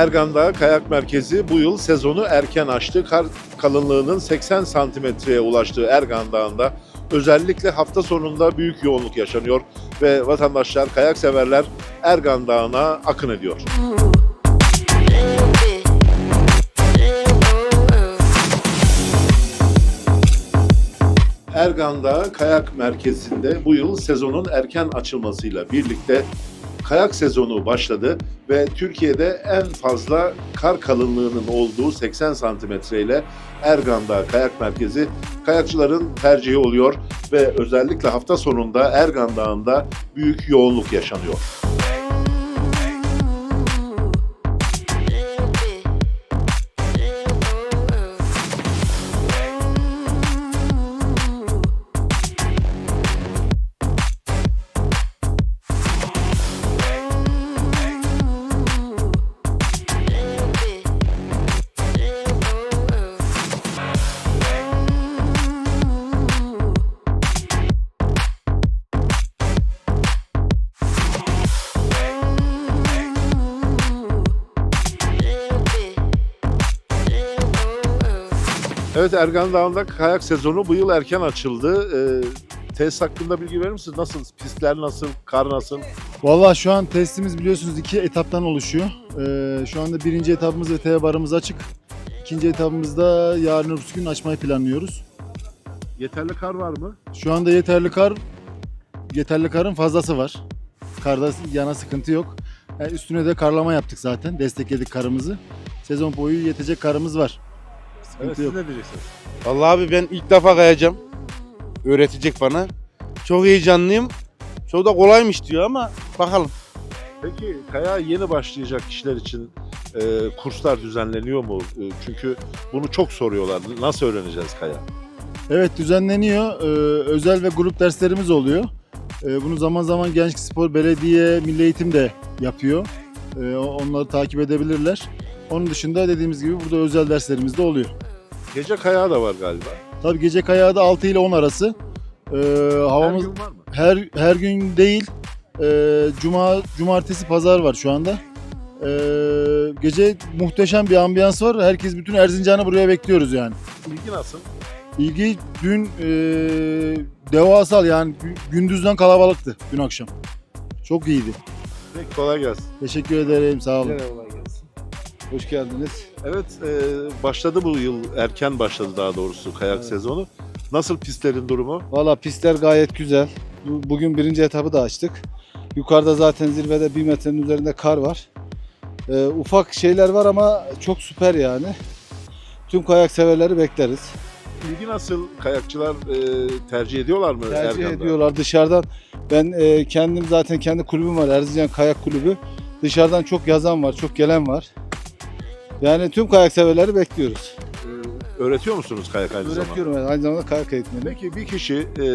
Ergan Dağı Kayak Merkezi bu yıl sezonu erken açtı. Kar kalınlığının 80 santimetreye ulaştığı Ergan Dağı'nda özellikle hafta sonunda büyük yoğunluk yaşanıyor ve vatandaşlar, kayak severler Ergan Dağı'na akın ediyor. Ergan Dağı Kayak Merkezi'nde bu yıl sezonun erken açılmasıyla birlikte kayak sezonu başladı ve Türkiye'de en fazla kar kalınlığının olduğu 80 santimetre ile Ergan Dağı Kayak Merkezi kayakçıların tercihi oluyor ve özellikle hafta sonunda Ergan Dağı'nda büyük yoğunluk yaşanıyor. Evet Ergan Dağı'nda kayak sezonu bu yıl erken açıldı. Ee, tesis hakkında bilgi verir misiniz? Nasıl? Pistler nasıl? Kar nasıl? Valla şu an testimiz biliyorsunuz iki etaptan oluşuyor. Ee, şu anda birinci etapımız ve TV barımız açık. İkinci etapımızda yarın öbür gün açmayı planlıyoruz. Yeterli kar var mı? Şu anda yeterli kar, yeterli karın fazlası var. Karda yana sıkıntı yok. Yani üstüne de karlama yaptık zaten. Destekledik karımızı. Sezon boyu yetecek karımız var. Sıkıntı Evet, siz yok. ne diyeceksiniz? Vallahi abi ben ilk defa kayacağım. Öğretecek bana. Çok heyecanlıyım. Çok da kolaymış diyor ama bakalım. Peki kayağa yeni başlayacak kişiler için e, kurslar düzenleniyor mu? E, çünkü bunu çok soruyorlar. Nasıl öğreneceğiz kayağı? Evet düzenleniyor. Ee, özel ve grup derslerimiz oluyor. Ee, bunu zaman zaman Gençlik Spor, Belediye, Milli Eğitim de yapıyor. Ee, onları takip edebilirler. Onun dışında dediğimiz gibi burada özel derslerimiz de oluyor. Gece kayağı da var galiba. Tabii gece kayağı da 6 ile 10 arası. Ee, havamız Her gün var mı? her her gün değil. Ee, Cuma, cumartesi, pazar var şu anda. Ee, gece muhteşem bir ambiyans var. Herkes bütün Erzincan'ı buraya bekliyoruz yani. İlgi nasıl? İlgi dün e, devasal yani gü- gündüzden kalabalıktı dün akşam. Çok iyiydi. Peki kolay gelsin. Teşekkür ederim sağ olun. Hoş geldiniz. Evet e, başladı bu yıl. Erken başladı daha doğrusu kayak Evet. sezonu. Nasıl pistlerin durumu? Valla pistler gayet güzel. Bu- Bugün birinci etabı da açtık. Yukarıda zaten zirvede bir metrenin üzerinde kar var. Ee, ufak şeyler var ama çok süper yani. Tüm kayak severleri bekleriz. İlgi nasıl? Kayakçılar e, tercih ediyorlar mı Tercih Ergan'da? ediyorlar dışarıdan. Ben e, kendim zaten kendi kulübüm var Erzincan Kayak Kulübü. Dışarıdan çok yazan var, çok gelen var. Yani tüm kayak severleri bekliyoruz. E, öğretiyor musunuz kayak aynı zamanda? Öğretiyorum yani aynı zamanda kayak eğitmeni. Peki bir kişi e,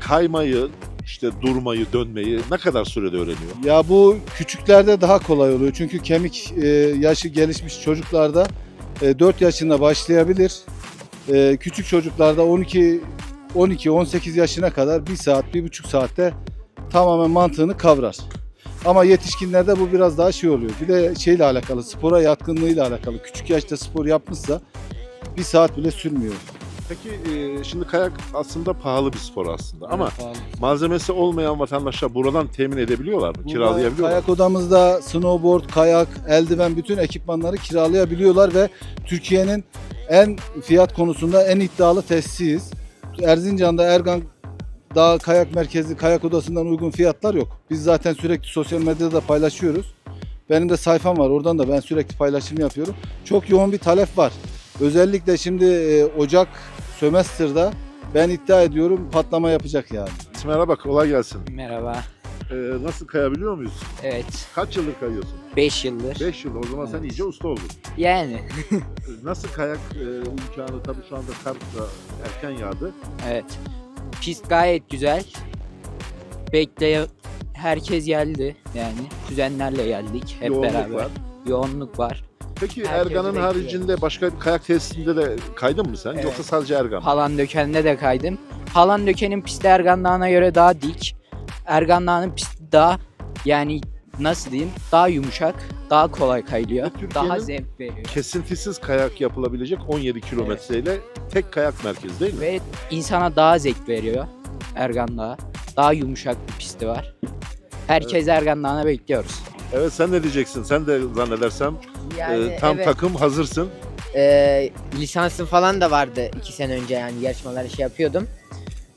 kaymayı, işte durmayı, dönmeyi ne kadar sürede öğreniyor? Ya bu küçüklerde daha kolay oluyor. Çünkü kemik e, yaşı gelişmiş çocuklarda e, 4 yaşında başlayabilir. E, küçük çocuklarda 12 12 18 yaşına kadar 1 saat, 1,5 saatte tamamen mantığını kavrar. Ama yetişkinlerde bu biraz daha şey oluyor. Bir de şeyle alakalı, spora yatkınlığıyla alakalı. Küçük yaşta spor yapmışsa bir saat bile sürmüyor. Peki e, şimdi kayak aslında pahalı bir spor aslında ama pahalı. malzemesi olmayan vatandaşlar buradan temin edebiliyorlar mı? Burada Kiralayabiliyorlar mı? Kayak odamızda snowboard, kayak, eldiven bütün ekipmanları kiralayabiliyorlar ve Türkiye'nin en fiyat konusunda en iddialı tesisiyiz. Erzincan'da Ergan Dağ Kayak Merkezi kayak odasından uygun fiyatlar yok. Biz zaten sürekli sosyal medyada da paylaşıyoruz. Benim de sayfam var. Oradan da ben sürekli paylaşım yapıyorum. Çok yoğun bir talep var. Özellikle şimdi e, Ocak sömestrda ben iddia ediyorum patlama yapacak yani. Merhaba, kolay gelsin. Merhaba. E, nasıl kayabiliyor muyuz? Evet. Kaç yıldır kayıyorsun? 5 yıldır. 5 yıl. O zaman sen Evet. iyice usta oldun. Yani. E, Nasıl kayak e, imkanı? Tabii şu anda kar da erken yağdı. Evet. Pist gayet güzel. Bekle herkes geldi yani. Kuzenlerle geldik hep Yoğunluk beraber. var. Yoğunluk var. Peki Herkes Ergan'ın bekliyor. haricinde başka bir kayak tesisinde de kaydın mı sen? Evet. Yoksa sadece Ergan mı? Palandöken'de de kaydım. Palandöken'in pisti Ergan Dağı'na göre daha dik. Ergan Dağı'nın pisti daha yani nasıl diyeyim daha yumuşak, daha kolay kayılıyor, Ve Türkiye'nin daha zevk veriyor. Kesintisiz kayak yapılabilecek 17 kilometreyle tek kayak merkezi değil mi? Ve insana daha zevk veriyor Ergan Dağı. Daha yumuşak bir pisti var. Herkes Ergan Dağı'na bekliyoruz. Evet sen ne diyeceksin? Sen de zannedersem Yani e, tam evet, takım hazırsın. e, lisansım falan da vardı iki sene önce yani yarışmalar şey yapıyordum.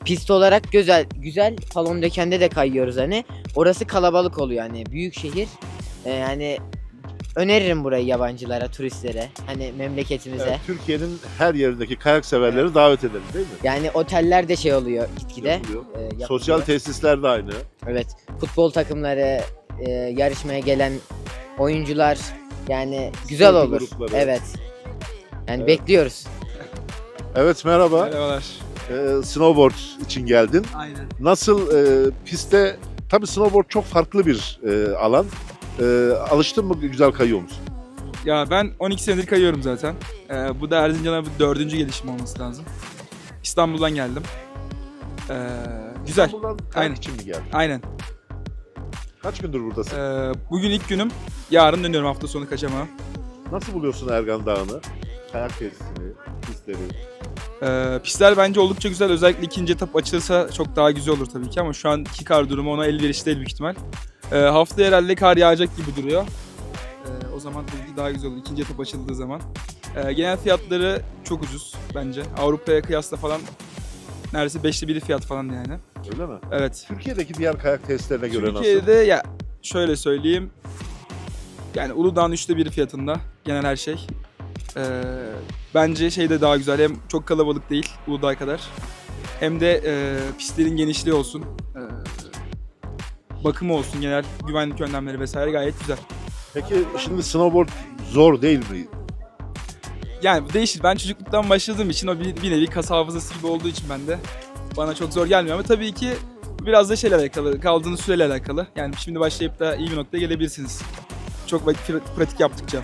Pist olarak güzel, güzel. Falon Döken'de de kayıyoruz hani. Orası kalabalık oluyor hani büyük şehir. E, yani öneririm burayı yabancılara, turistlere. Hani memleketimize. Evet, Türkiye'nin her yerindeki kayak severleri davet edelim değil mi? Yani oteller de şey oluyor gitgide. Yapılıyor. e, yapılıyor. Sosyal tesisler de aynı. Evet. Futbol takımları, e, yarışmaya gelen oyuncular yani güzel Sporcu olur. grupları. Evet. Yani Evet. bekliyoruz. Evet merhaba. Merhabalar. Ee, snowboard için geldin. Aynen. Nasıl e, pistte tabii snowboard çok farklı bir e, alan. E, alıştın mı güzel kayıyor musun? Ya ben 12 senedir kayıyorum zaten. Ee, bu da Erzincan'a bir dördüncü gelişim olması lazım. İstanbul'dan geldim. Ee, güzel. İstanbul'dan kayak Aynen. için mi geldin? Aynen. Kaç gündür buradasın? Ee, bugün ilk günüm. Yarın dönüyorum hafta sonu kaçamam. Nasıl buluyorsun Ergan Dağı'nı? Kayak tesisini, pistleri. Ee, pistler bence oldukça güzel. Özellikle ikinci etap açılırsa çok daha güzel olur tabii ki ama şu anki kar durumu ona elverişli değil büyük ihtimal. Ee, haftaya herhalde kar yağacak gibi duruyor. Ee, o zaman tabii ki daha güzel olur ikinci etap açıldığı zaman. Ee, genel fiyatları çok ucuz bence. Avrupa'ya kıyasla falan neredeyse beşte biri fiyat falan yani. Öyle mi? Evet. Türkiye'deki diğer kayak tesislerine göre nasıl? Türkiye'de ya şöyle söyleyeyim. Yani Uludağ'ın üçte biri fiyatında genel her şey. Ee, bence şey de daha güzel. Hem çok kalabalık değil Uludağ kadar. Hem de e, pistlerin genişliği olsun. E, bakımı olsun genel güvenlik önlemleri vesaire gayet güzel. Peki şimdi snowboard zor değil mi? Yani bu değişir. Ben çocukluktan başladığım için o bir, bir nevi kas hafızası gibi olduğu için ben de bana çok zor gelmiyor ama tabii ki biraz da şeyle alakalı, kaldığınız süreyle alakalı. Yani şimdi başlayıp da iyi bir noktaya gelebilirsiniz. Çok vakit pra- pratik yaptıkça.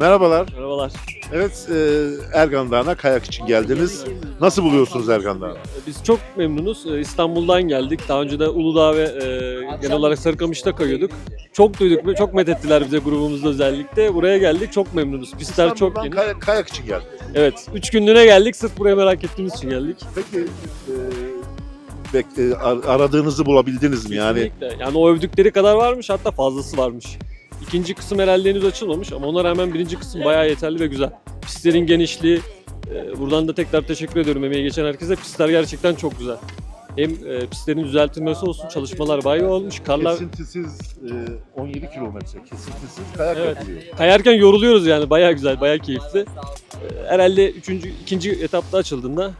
Merhabalar. Merhabalar. Evet, e, Ergan Dağı'na kayak için geldiniz. Nasıl buluyorsunuz Ergan Dağı'nı? Biz çok memnunuz. Ee, İstanbul'dan geldik. Daha önce de Uludağ ve e, genel olarak Sarıkamış'ta kayıyorduk. Çok duyduk çok methettiler bize grubumuzda özellikle. Buraya geldik. Çok memnunuz. Pistler çok yeni. kayak, kayak için geldim. Evet. Üç günlüğüne geldik. Sırf buraya merak ettiğimiz için geldik. Peki e, bek- e, ar- aradığınızı bulabildiniz mi? Yani Kesinlikle. Yani o övdükleri kadar varmış. Hatta fazlası varmış. İkinci kısım herhalde henüz açılmamış ama ona rağmen birinci kısım bayağı yeterli ve güzel. Pistlerin genişliği, e, buradan da tekrar teşekkür ediyorum emeği geçen herkese. Pistler gerçekten çok güzel. Hem e, pistlerin düzeltilmesi olsun, çalışmalar bayağı olmuş. Karlar kesintisiz e, 17 kilometre kesintisiz kayak Evet. yapılıyor. kayarken yoruluyoruz yani bayağı güzel, bayağı keyifli. Ee, Herhalde üçüncü, ikinci etapta açıldığında e,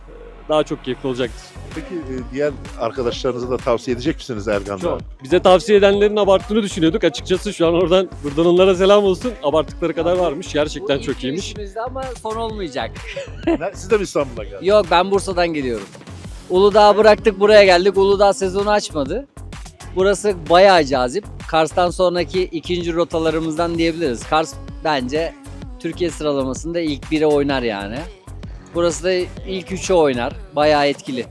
daha çok keyifli olacaktır. Peki e, diğer arkadaşlarınıza da tavsiye edecek misiniz Ergan Çok. Dağı? Bize tavsiye edenlerin abarttığını düşünüyorduk. Açıkçası şu an oradan buradan onlara selam olsun. Abarttıkları kadar varmış. Gerçekten çok iyiymiş. Girişimizde ama son olmayacak. Ne- Siz de mi İstanbul'a geldiniz? Yok ben Bursa'dan geliyorum. Uludağ bıraktık buraya geldik. Uludağ sezonu açmadı. Burası bayağı cazip. Kars'tan sonraki ikinci rotalarımızdan diyebiliriz. Kars bence Türkiye sıralamasında ilk bire oynar yani. Burası da ilk üçe oynar. Bayağı etkili.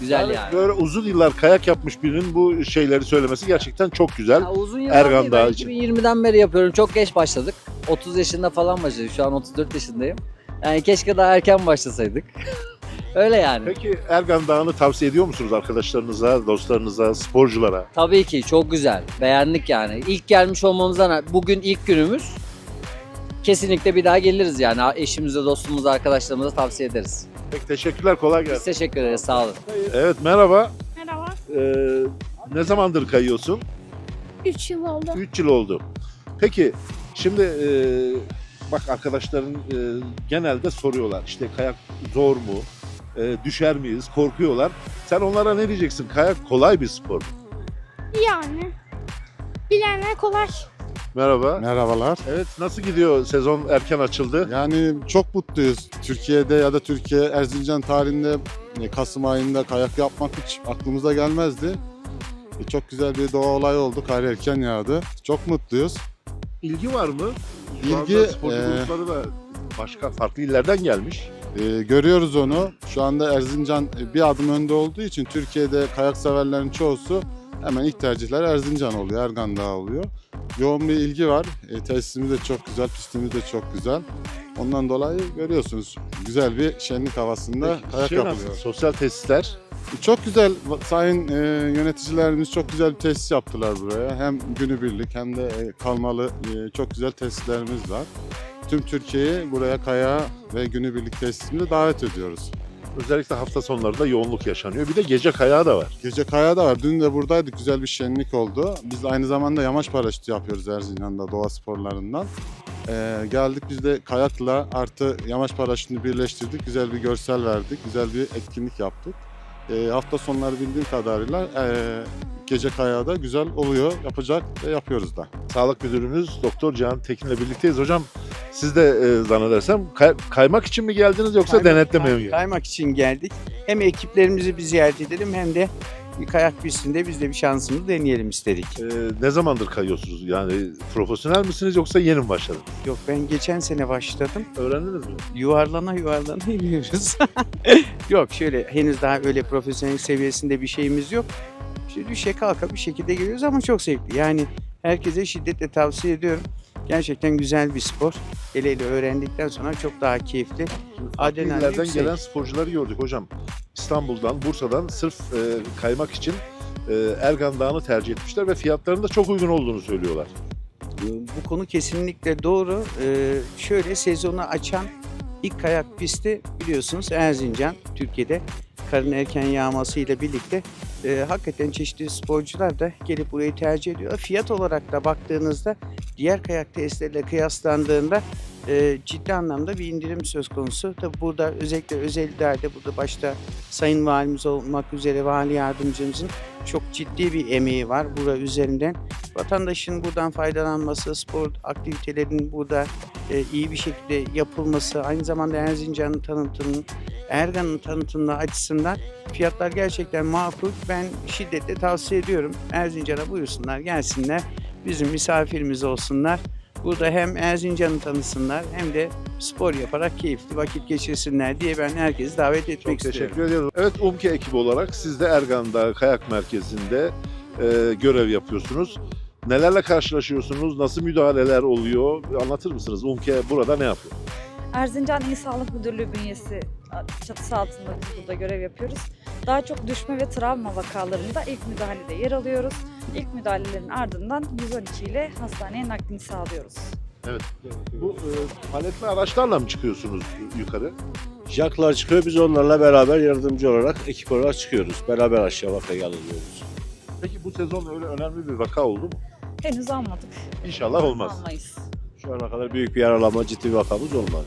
Güzel Yani yani. Böyle uzun yıllar kayak yapmış birinin bu şeyleri söylemesi gerçekten çok güzel. Ya uzun yıllar Ergan değil, Dağı ben için. 2020'den beri yapıyorum. Çok geç başladık. 30 yaşında falan başladık. Şu an 34 yaşındayım. Yani keşke daha erken başlasaydık. Öyle yani. Peki Ergan Dağı'nı tavsiye ediyor musunuz arkadaşlarınıza, dostlarınıza, sporculara? Tabii ki çok güzel. Beğendik yani. İlk gelmiş olmamızdan bugün ilk günümüz. Kesinlikle bir daha geliriz yani. Eşimize, dostumuza, arkadaşlarımıza tavsiye ederiz. Peki teşekkürler, kolay Biz gelsin. teşekkür ederiz. Sağ olun. Evet merhaba. Merhaba. Ee, ne zamandır kayıyorsun? 3 yıl oldu. 3 yıl oldu. Peki şimdi e, bak arkadaşların e, genelde soruyorlar işte kayak zor mu? E, düşer miyiz? Korkuyorlar. Sen onlara ne diyeceksin? Kayak kolay bir spor. Yani bilenler kolay. Merhaba. Merhabalar. Evet nasıl gidiyor? Sezon erken açıldı. Yani çok mutluyuz. Türkiye'de ya da Türkiye Erzincan tarihinde e, Kasım ayında kayak yapmak hiç aklımıza gelmezdi. E, Çok güzel bir doğa olayı oldu. Kar erken yağdı. Çok mutluyuz. İlgi var mı? Şu İlgi, anda sporcu e, grupları da başka farklı illerden gelmiş. E, görüyoruz onu. Şu anda Erzincan e, bir adım önde olduğu için Türkiye'de kayak severlerin çoğusu hemen ilk tercihler Erzincan oluyor, Ergan Dağı oluyor. Yoğun bir ilgi var. E, tesisimiz de çok güzel, pistimiz de çok güzel. Ondan dolayı görüyorsunuz güzel bir şenlik havasında kayak Şey yapılıyor. nasıl? Sosyal tesisler. Çok güzel. Sayın e, yöneticilerimiz çok güzel bir tesis yaptılar buraya. Hem günübirlik hem de e, kalmalı e, çok güzel tesislerimiz var. Tüm Türkiye'yi buraya kaya ve günübirlik tesisimize davet ediyoruz. Özellikle hafta sonlarında yoğunluk yaşanıyor. Bir de gece kayağı da var. Gece kaya da var. Dün de buradaydık. Güzel bir şenlik oldu. Biz aynı zamanda yamaç paraşütü yapıyoruz Erzincan'da doğa sporlarından. E, geldik biz de kayakla artı yamaç paraşütünü birleştirdik. Güzel bir görsel verdik. Güzel bir etkinlik yaptık. E, hafta sonları bildiğim kadarıyla e, gece kayağı da güzel oluyor. Yapacak ve yapıyoruz da. Sağlık Müdürümüz Doktor Cihan Tekin'le birlikteyiz. Hocam siz de e, zannedersem kay- kaymak için mi geldiniz yoksa Kaymak- denetlemeye mi geldiniz? Kaymak için geldik. Hem ekiplerimizi bir ziyaret edelim hem de bir kayak pistinde biz de bir şansımızı deneyelim istedik. E, ne zamandır kayıyorsunuz? Yani profesyonel misiniz yoksa yeni mi başladınız? Yok ben geçen sene başladım. Öğrendiniz mi? Yuvarlana yuvarlana iniyoruz. yok şöyle henüz daha öyle profesyonel seviyesinde bir şeyimiz yok. İşte düşe kalka bir şekilde geliyoruz ama çok zevkli. Yani herkese şiddetle tavsiye ediyorum. Gerçekten güzel bir spor. Hele hele öğrendikten sonra çok daha keyifli. Adrenalin yüksek. gelen sporcuları gördük hocam. İstanbul'dan, Bursa'dan sırf e, kaymak için e, Ergan Dağı'nı tercih etmişler ve fiyatlarının da çok uygun olduğunu söylüyorlar. Bu konu kesinlikle doğru. Ee, şöyle sezonu açan ilk kayak pisti biliyorsunuz Erzincan Türkiye'de karın erken yağması ile birlikte e, hakikaten çeşitli sporcular da gelip burayı tercih ediyor. Fiyat olarak da baktığınızda diğer kayak testleriyle kıyaslandığında e, ciddi anlamda bir indirim söz konusu. Tabi burada özellikle özel idarede burada başta Sayın Valimiz olmak üzere Vali Yardımcımızın çok ciddi bir emeği var bura üzerinden vatandaşın buradan faydalanması, spor aktivitelerinin burada e, iyi bir şekilde yapılması, aynı zamanda Erzincan'ın tanıtımının, Ergan'ın tanıtımı açısından fiyatlar gerçekten makul. Ben şiddetle tavsiye ediyorum. Erzincan'a buyursunlar, gelsinler, bizim misafirimiz olsunlar. Burada hem Erzincan'ı tanısınlar hem de spor yaparak keyifli vakit geçirsinler diye ben herkesi davet etmek Çok istiyorum. teşekkür ediyorum. Evet UMKE ekibi olarak siz de Ergan Dağı Kayak Merkezi'nde e, görev yapıyorsunuz. Nelerle karşılaşıyorsunuz? Nasıl müdahaleler oluyor? Anlatır mısınız? UMKE burada ne yapıyor? Erzincan İl Sağlık Müdürlüğü bünyesi çatısı altında biz burada görev yapıyoruz. Daha çok düşme ve travma vakalarında ilk müdahalede yer alıyoruz. İlk müdahalelerin ardından 112 ile hastaneye naklini sağlıyoruz. Bu e, paletli araçlarla mı çıkıyorsunuz yukarı? Jacklar çıkıyor biz onlarla beraber yardımcı olarak ekip olarak çıkıyoruz. Beraber aşağı vakayı alıyoruz. Peki bu sezon öyle önemli bir vaka oldu mu? Henüz almadık. İnşallah olmaz. Almayız. Şu ana kadar büyük bir yaralama ciddi bir vakamız olmadı.